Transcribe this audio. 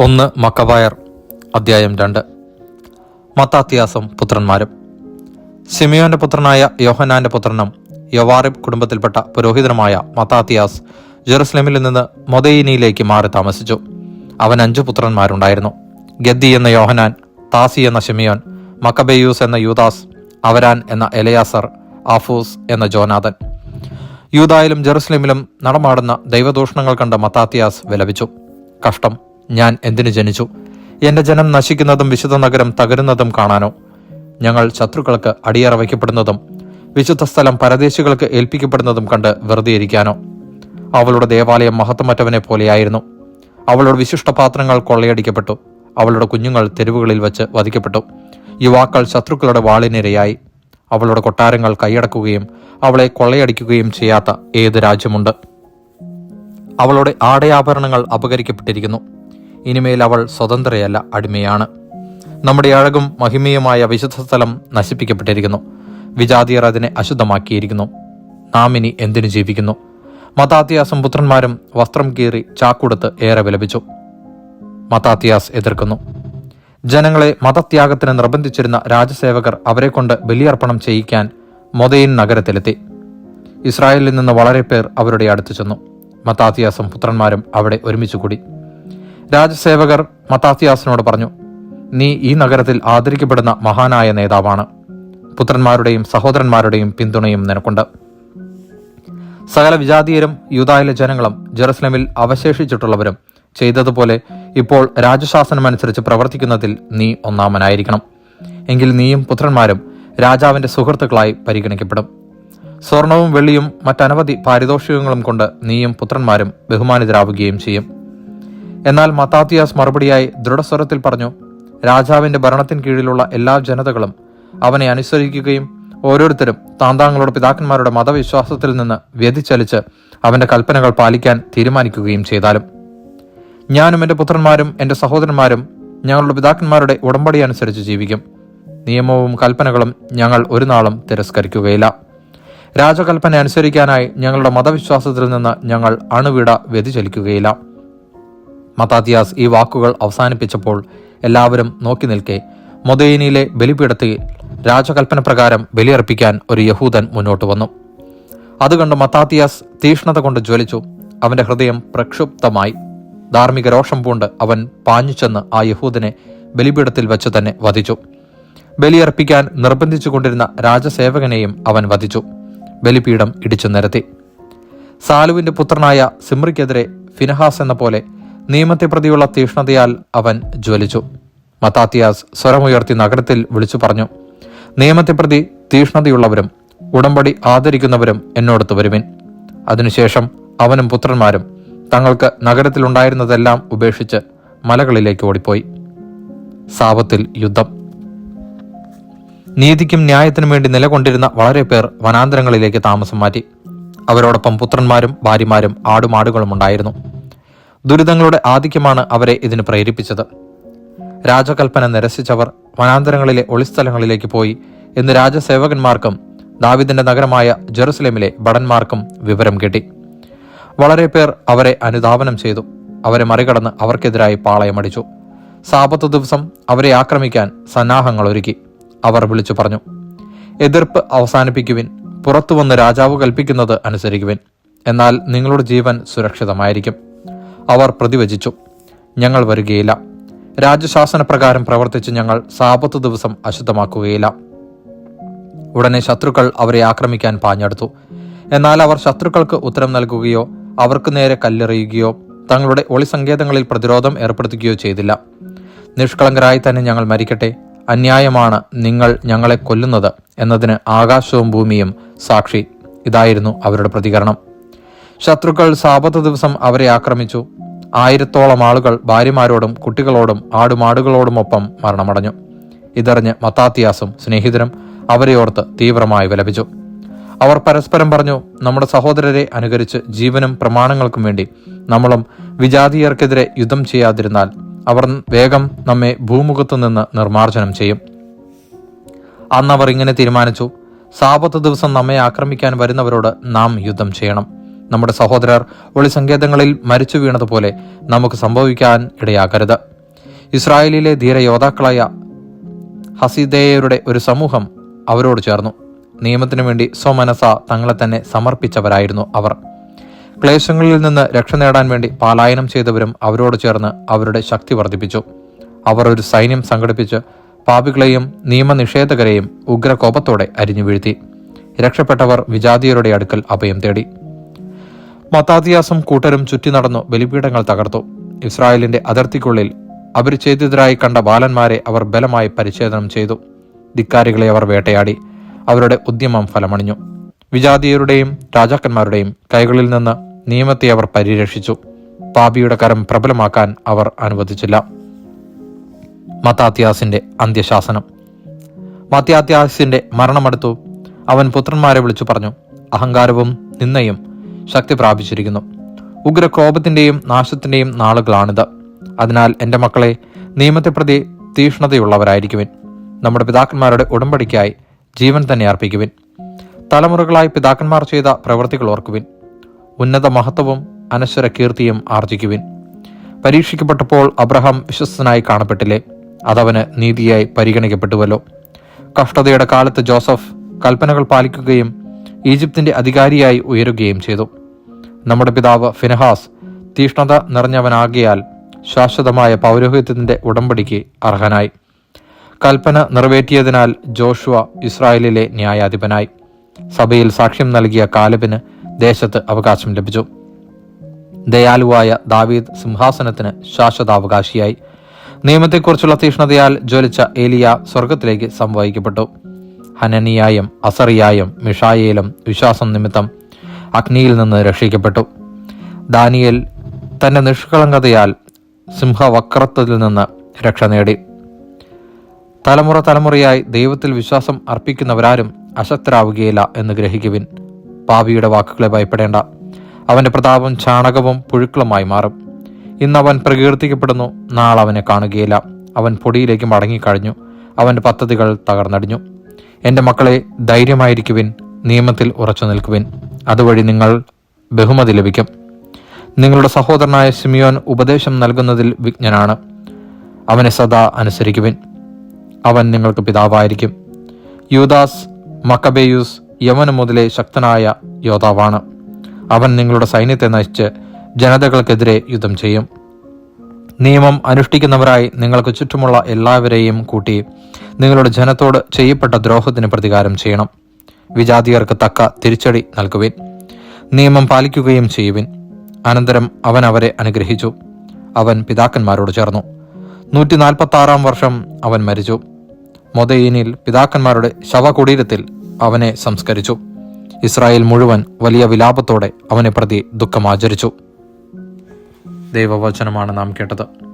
ഒന്ന് മക്കവായർ അധ്യായം രണ്ട്. മത്താത്യാസം പുത്രന്മാരും. സിമിയോന്റെ പുത്രനായ യോഹനാന്റെ പുത്രനും യവാറിബ് കുടുംബത്തിൽപ്പെട്ട പുരോഹിതനുമായ മത്താത്തിയാസ് ജെറുസലേമിൽ നിന്ന് മൊദയിനിയിലേക്ക് മാറി താമസിച്ചു. അവൻ അഞ്ചു പുത്രന്മാരുണ്ടായിരുന്നു. ഗദ്ദി എന്ന യോഹനാൻ താസി എന്ന ഷിമിയോൻ മക്കബെയൂസ് എന്ന യൂദാസ് അവരാൻ എന്ന എലയാസർ ആഫൂസ് എന്ന ജോനാഥൻ. യൂതായിലും ജെറുസലേമിലും നടമാടുന്ന ദൈവദൂഷണങ്ങൾ കണ്ട മത്താത്തിയാസ് വിലപിച്ചു. കഷ്ടം ഞാൻ എന്തിനു ജനിച്ചു? എന്റെ ജനം നശിക്കുന്നതും വിശുദ്ധ നഗരം തകരുന്നതും കാണാനോ? ഞങ്ങൾ ശത്രുക്കൾക്ക് അടിയറ വയ്ക്കപ്പെടുന്നതും വിശുദ്ധ സ്ഥലം പരദേശികൾക്ക് ഏൽപ്പിക്കപ്പെടുന്നതും കണ്ട് വെറുതെ ഇരിക്കാനോ? അവളുടെ ദേവാലയം മഹത്വമറ്റവനെ പോലെയായിരുന്നു. അവളുടെ വിശിഷ്ട പാത്രങ്ങൾ കൊള്ളയടിക്കപ്പെട്ടു. അവളുടെ കുഞ്ഞുങ്ങൾ തെരുവുകളിൽ വെച്ച് വധിക്കപ്പെട്ടു. യുവാക്കൾ ശത്രുക്കളുടെ വാളിനിരയായി. അവളുടെ കൊട്ടാരങ്ങൾ കൈയടക്കുകയും അവളെ കൊള്ളയടിക്കുകയും ചെയ്യാത്ത ഏത് രാജ്യമുണ്ട്? അവളുടെ ആടയാഭരണങ്ങൾ അപകരിക്കപ്പെട്ടിരിക്കുന്നു. ഇനിമേൽ അവൾ സ്വതന്ത്രയല്ല അടിമയാണ്. നമ്മുടെ അഴകും മഹിമയുമായ വിശുദ്ധ സ്ഥലം നശിപ്പിക്കപ്പെട്ടിരിക്കുന്നു. വിജാതിയർ അതിനെ അശുദ്ധമാക്കിയിരിക്കുന്നു. നാം ഇനി എന്തിനു ജീവിക്കുന്നു? മതാത്യാസും പുത്രന്മാരും വസ്ത്രം കീറി ചാക്കുടുത്ത് ഏറെ വിലപിച്ചു. മതാത്യാസ് എതിർക്കുന്നു. ജനങ്ങളെ മതത്യാഗത്തിന് നിർബന്ധിച്ചിരുന്ന രാജസേവകർ അവരെക്കൊണ്ട് ബലിയർപ്പണം ചെയ്യിക്കാൻ മൊതയിൻ നഗരത്തിലെത്തി. ഇസ്രായേലിൽ നിന്ന് വളരെ പേർ അവരുടെ അടുത്ത് ചെന്നു. മത്താത്തിയാസും പുത്രന്മാരും അവിടെ ഒരുമിച്ച് കൂടി. രാജസേവകർ മത്താത്യാസിനോട് പറഞ്ഞു നീ ഈ നഗരത്തിൽ ആദരിക്കപ്പെടുന്ന മഹാനായ നേതാവാണ്. പുത്രന്മാരുടെയും സഹോദരന്മാരുടെയും പിന്തുണയും നിനക്കുണ്ട്. സകല വിജാതീയരും യൂതായിലെ ജനങ്ങളും ജെറുസലമിൽ അവശേഷിച്ചിട്ടുള്ളവരും ചെയ്തതുപോലെ ഇപ്പോൾ രാജശാസനമനുസരിച്ച് പ്രവർത്തിക്കുന്നതിൽ നീ ഒന്നാമനായിരിക്കണം. എങ്കിൽ നീയും പുത്രന്മാരും രാജാവിന്റെ സുഹൃത്തുക്കളായി പരിഗണിക്കപ്പെടും. സ്വർണവും വെള്ളിയും മറ്റനവധി പാരിതോഷികങ്ങളും കൊണ്ട് നീയും പുത്രന്മാരും ബഹുമാനിതരാവുകയും ചെയ്യും. എന്നാൽ മത്താത്തിയാസ് മറുപടിയായി ദൃഢസ്വരത്തിൽ പറഞ്ഞു രാജാവിന്റെ ഭരണത്തിന് കീഴിലുള്ള എല്ലാ ജനതകളും അവനെ അനുസരിക്കുകയും ഓരോരുത്തരും താന്താങ്ങളുടെ പിതാക്കന്മാരുടെ മതവിശ്വാസത്തിൽ നിന്ന് വ്യതിചലിച്ച് അവന്റെ കൽപ്പനകൾ പാലിക്കാൻ തീരുമാനിക്കുകയും ചെയ്താലും. ഞാനും എന്റെ പുത്രന്മാരും എന്റെ സഹോദരന്മാരും ഞങ്ങളുടെ പിതാക്കന്മാരുടെ ഉടമ്പടി അനുസരിച്ച് ജീവിക്കും. നിയമവും കൽപ്പനകളും ഞങ്ങൾ ഒരു നാളും തിരസ്കരിക്കുകയില്ല. രാജകൽപ്പന അനുസരിക്കാനായി ഞങ്ങളുടെ മതവിശ്വാസത്തിൽ നിന്ന് ഞങ്ങൾ അണുവിട വ്യതിചലിക്കുകയില്ല. മത്താത്തിയാസ് ഈ വാക്കുകൾ അവസാനിപ്പിച്ചപ്പോൾ എല്ലാവരും നോക്കി നിൽക്കെ. മൊദയിനിയിലെ ബലിപീഠത്തിൽ രാജകൽപ്പന പ്രകാരം ബലിയർപ്പിക്കാൻ ഒരു യഹൂദൻ മുന്നോട്ട് വന്നു. അത് കണ്ട് മത്താത്തിയാസ് തീഷ്ണത കൊണ്ട് ജ്വലിച്ചു. അവന്റെ ഹൃദയം പ്രക്ഷുബ്ധമായി. ധാർമ്മിക രോഷം പൂണ്ട് അവൻ പാഞ്ഞുചെന്ന് ആ യഹൂദനെ ബലിപീഠത്തിൽ വെച്ച് തന്നെ വധിച്ചു. ബലിയർപ്പിക്കാൻ നിർബന്ധിച്ചുകൊണ്ടിരുന്ന രാജസേവകനെയും അവൻ വധിച്ചു. ബലിപീഠം ഇടിച്ചു നിരത്തി. സാലുവിന്റെ പുത്രനായ സിമ്രിക്കെതിരെ ഫിനഹാസ് എന്ന പോലെ നിയമത്തെ പ്രതിയുള്ള തീഷ്ണതയാൽ അവൻ ജ്വലിച്ചു. മത്താത്തിയാസ് സ്വരമുയർത്തി നഗരത്തിൽ വിളിച്ചു പറഞ്ഞു നിയമത്തെ പ്രതി തീഷ്ണതയുള്ളവരും ഉടമ്പടി ആദരിക്കുന്നവരും എന്നോടത്ത് വരുവിൻ. അതിനുശേഷം അവനും പുത്രന്മാരും തങ്ങൾക്ക് നഗരത്തിലുണ്ടായിരുന്നതെല്ലാം ഉപേക്ഷിച്ച് മലകളിലേക്ക് ഓടിപ്പോയി. സാപത്തിൽ യുദ്ധം. നീതിക്കും ന്യായത്തിനും വേണ്ടി നിലകൊണ്ടിരുന്ന വളരെ പേർ വനാന്തരങ്ങളിലേക്ക് താമസം മാറ്റി. അവരോടൊപ്പം പുത്രന്മാരും ഭാര്യമാരും ആടുമാടുകളും ഉണ്ടായിരുന്നു ദുരിതങ്ങളുടെ ആധിക്യമാണ് അവരെ ഇതിന് പ്രേരിപ്പിച്ചത്. രാജകൽപ്പന നിരസിച്ചവർ വനാന്തരങ്ങളിലെ ഒളിസ്ഥലങ്ങളിലേക്ക് പോയി എന്ന് രാജസേവകന്മാർക്കും ദാവിദിന്റെ നഗരമായ ജെറുസലേമിലെ ഭടന്മാർക്കും വിവരം കിട്ടി. വളരെ പേർ അവരെ അനുധാവനം ചെയ്തു. അവരെ മറികടന്ന് അവർക്കെതിരായി പാളയമടിച്ചു. സാപത്ത് ദിവസം അവരെ ആക്രമിക്കാൻ സന്നാഹങ്ങൾ ഒരുക്കി. അവർ വിളിച്ചു പറഞ്ഞു എതിർപ്പ് അവസാനിപ്പിക്കുവിൻ പുറത്തു വന്ന് രാജാവ് കൽപ്പിക്കുന്നത് അനുസരിക്കുവിൻ. എന്നാൽ നിങ്ങളുടെ ജീവൻ സുരക്ഷിതമായിരിക്കും. അവർ പ്രതിവചിച്ചു. ഞങ്ങൾ വരികയില്ല. രാജ്യശാസന പ്രകാരം പ്രവർത്തിച്ച് ഞങ്ങൾ സാപത്ത് ദിവസം അശുദ്ധമാക്കുകയില്ല. ഉടനെ ശത്രുക്കൾ അവരെ ആക്രമിക്കാൻ പാഞ്ഞെടുത്തു. എന്നാൽ അവർ ശത്രുക്കൾക്ക് ഉത്തരം നൽകുകയോ അവർക്ക് നേരെ കല്ലെറിയുകയോ തങ്ങളുടെ ഒളിസങ്കേതങ്ങളിൽ പ്രതിരോധം ഏർപ്പെടുത്തുകയോ ചെയ്തില്ല. നിഷ്കളങ്കരായി തന്നെ ഞങ്ങൾ മരിക്കട്ടെ. അന്യായമാണ് നിങ്ങൾ ഞങ്ങളെ കൊല്ലുന്നത് എന്നതിന് ആകാശവും ഭൂമിയും സാക്ഷി. ഇതായിരുന്നു അവരുടെ പ്രതികരണം. ശത്രുക്കൾ സാപത്ത് ദിവസം അവരെ ആക്രമിച്ചു. ആയിരത്തോളം ആളുകൾ ഭാര്യമാരോടും കുട്ടികളോടും ആടുമാടുകളോടുമൊപ്പം മരണമടഞ്ഞു. ഇതറിഞ്ഞ് മത്താത്തിയാസും സ്നേഹിതരും അവരെ ഓർത്ത് തീവ്രമായി വിലപിച്ചു. അവർ പരസ്പരം പറഞ്ഞു നമ്മുടെ സഹോദരരെ അനുകരിച്ച് ജീവനും പ്രമാണങ്ങൾക്കും വേണ്ടി നമ്മളും വിജാതീയർക്കെതിരെ യുദ്ധം ചെയ്യാതിരുന്നാൽ അവർ വേഗം നമ്മെ ഭൂമുഖത്തു നിന്ന് നിർമ്മാർജനം ചെയ്യും. അന്നവർ ഇങ്ങനെ തീരുമാനിച്ചു സാപത്ത് ദിവസം നമ്മെ ആക്രമിക്കാൻ വരുന്നവരോട് നാം യുദ്ധം ചെയ്യണം. നമ്മുടെ സഹോദരർ ഒളിസങ്കേതങ്ങളിൽ മരിച്ചു വീണതുപോലെ നമുക്ക് സംഭവിക്കാൻ ഇടയാകരുത്. ഇസ്രായേലിലെ ധീരയോദ്ധാക്കളായ ഹസിദേയരുടെ ഒരു സമൂഹം അവരോട് ചേർന്നു. നിയമത്തിനു വേണ്ടി സ്വമനസ തങ്ങളെ തന്നെ സമർപ്പിച്ചവരായിരുന്നു അവർ. ക്ലേശങ്ങളിൽ നിന്ന് രക്ഷ നേടാൻ വേണ്ടി പാലായനം ചെയ്തവരും അവരോട് ചേർന്ന് അവരുടെ ശക്തി വർദ്ധിപ്പിച്ചു. അവർ ഒരു സൈന്യം സംഘടിപ്പിച്ച് പാപികളെയും നിയമനിഷേധകരെയും ഉഗ്രകോപത്തോടെ അരിഞ്ഞു വീഴ്ത്തി. രക്ഷപ്പെട്ടവർ വിജാതീയരുടെ അടുക്കൽ അഭയം തേടി. മത്താതിയാസും കൂട്ടരും ചുറ്റി നടന്നു ബലിപീഠങ്ങൾ തകർത്തു. ഇസ്രായേലിന്റെ അതിർത്തിക്കുള്ളിൽ അപരിച്ഛേദിതരായി കണ്ട ബാലന്മാരെ അവർ ബലമായി പരിച്ഛേദനം ചെയ്തു. ധിക്കാരികളെ അവർ വേട്ടയാടി. അവരുടെ ഉദ്യമം ഫലമണിഞ്ഞു. വിജാതീയരുടെയും രാജാക്കന്മാരുടെയും കൈകളിൽ നിന്ന് നിയമത്തെ അവർ പരിരക്ഷിച്ചു. പാപിയുടെ കരം പ്രബലമാക്കാൻ അവർ അനുവദിച്ചില്ല. മത്താത്യാസിന്റെ അന്ത്യശാസനം. മത്യാത്യാസിന്റെ മരണമടുത്തു അവൻ പുത്രന്മാരെ വിളിച്ചു പറഞ്ഞു അഹങ്കാരവും നിന്നയും ശക്തി പ്രാപിച്ചിരിക്കുന്നു. ഉഗ്രകോപത്തിന്റെയും നാശത്തിന്റെയും നാളുകളാണിത്. അതിനാൽ എന്റെ മക്കളെ നിയമത്തെ പ്രതി തീഷ്ണതയുള്ളവരായിരിക്കുവിൻ. നമ്മുടെ പിതാക്കന്മാരുടെ ഉടമ്പടിക്കായി ജീവൻ തന്നെ അർപ്പിക്കുവിൻ. തലമുറകളായി പിതാക്കന്മാർ ചെയ്ത പ്രവൃത്തികൾ ഓർക്കുവിൻ. ഉന്നത മഹത്വവും അനശ്വര കീർത്തിയും ആർജിക്കുവിൻ. പരീക്ഷിക്കപ്പെട്ടപ്പോൾ അബ്രഹാം വിശ്വസ്തനായി കാണപ്പെട്ടില്ലേ? അതവന് നീതിയായി പരിഗണിക്കപ്പെട്ടുവല്ലോ. കഷ്ടതയുടെ കാലത്ത് ജോസഫ് കൽപ്പനകൾ പാലിക്കുകയും ഈജിപ്തിന്റെ അധികാരിയായി ഉയരുകയും ചെയ്തു. നമ്മുടെ പിതാവ് ഫിനഹാസ് തീഷ്ണത നിറഞ്ഞവനാകിയാൽ ശാശ്വതമായ പൗരോഹിത്യത്തിന്റെ ഉടമ്പടിക്ക് അർഹനായി. കൽപ്പന നിറവേറ്റിയതിനാൽ ജോഷുവ ഇസ്രായേലിലെ ന്യായാധിപനായി. സഭയിൽ സാക്ഷ്യം നൽകിയ കാലബിന് ദേശത്ത് അവകാശം ലഭിച്ചു. ദയാലുവായ ദാവീദ് സിംഹാസനത്തിന് ശാശ്വതാവകാശിയായി. നിയമത്തെക്കുറിച്ചുള്ള തീഷ്ണതയാൽ ജ്വലിച്ച ഏലിയ സ്വർഗത്തിലേക്ക് സംവഹിക്കപ്പെട്ടു. ഹനനിയായും അസറിയായും മിഷായേലും വിശ്വാസം നിമിത്തം അഗ്നിയിൽ നിന്ന് രക്ഷിക്കപ്പെട്ടു. ദാനിയൽ തന്റെ നിഷ്കളങ്കതയാൽ സിംഹവക്രത്തിൽ നിന്ന് രക്ഷ നേടി. തലമുറ തലമുറയായി ദൈവത്തിൽ വിശ്വാസം അർപ്പിക്കുന്നവരാരും അശക്തരാവുകയില്ല എന്ന് ഗ്രഹിക്കുവിൻ. പാപിയുടെ വാക്കുകളെ ഭയപ്പെടേണ്ട. അവന്റെ പ്രതാപം ചാണകവും പുഴുക്കളുമായി മാറും. ഇന്ന് അവൻ പ്രകീർത്തിക്കപ്പെടുന്നു നാളെ അവനെ കാണുകയില്ല. അവൻ പൊടിയിലേക്ക് മടങ്ങിക്കഴിഞ്ഞു അവന്റെ പദ്ധതികൾ തകർന്നടിഞ്ഞു. എന്റെ മക്കളെ ധൈര്യമായിരിക്കുവിൻ നിയമത്തിൽ ഉറച്ചു നിൽക്കുവിൻ. അതുവഴി നിങ്ങൾ ബഹുമതി ലഭിക്കും. നിങ്ങളുടെ സഹോദരനായ സിമിയോൻ ഉപദേശം നൽകുന്നതിൽ വിജ്ഞനാണ് അവനെ സദാ അനുസരിക്കുവിൻ. അവൻ നിങ്ങൾക്ക് പിതാവായിരിക്കും. യൂദാസ് മക്കബേയൂസ് യമന് മുതലേ ശക്തനായ യോദ്ധാവാണ്. അവൻ നിങ്ങളുടെ സൈന്യത്തെ നയിച്ച് ജനതകൾക്കെതിരെ യുദ്ധം ചെയ്യും. നിയമം അനുഷ്ഠിക്കുന്നവരായി നിങ്ങൾക്ക് ചുറ്റുമുള്ള എല്ലാവരെയും കൂട്ടി നിങ്ങളുടെ ജനത്തോട് ചെയ്യപ്പെട്ട ദ്രോഹത്തിന് പ്രതികാരം ചെയ്യണം. വിജാതിയർക്ക് തക്ക തിരിച്ചടി നൽകുവിൻ. നിയമം പാലിക്കുകയും ചെയ്യുവിൻ. അനന്തരം അവൻ അവരെ അനുഗ്രഹിച്ചു. അവൻ പിതാക്കന്മാരോട് ചേർന്നു. നൂറ്റി നാൽപ്പത്തി ആറാം വർഷം അവൻ മരിച്ചു. മൊതയിനിൽ പിതാക്കന്മാരുടെ ശവകുടീരത്തിൽ അവനെ സംസ്കരിച്ചു. ഇസ്രായേൽ മുഴുവൻ വലിയ വിലാപത്തോടെ അവനെ പ്രതി ദുഃഖം ആചരിച്ചു ദൈവവചനമാണ് നാം കേട്ടത്.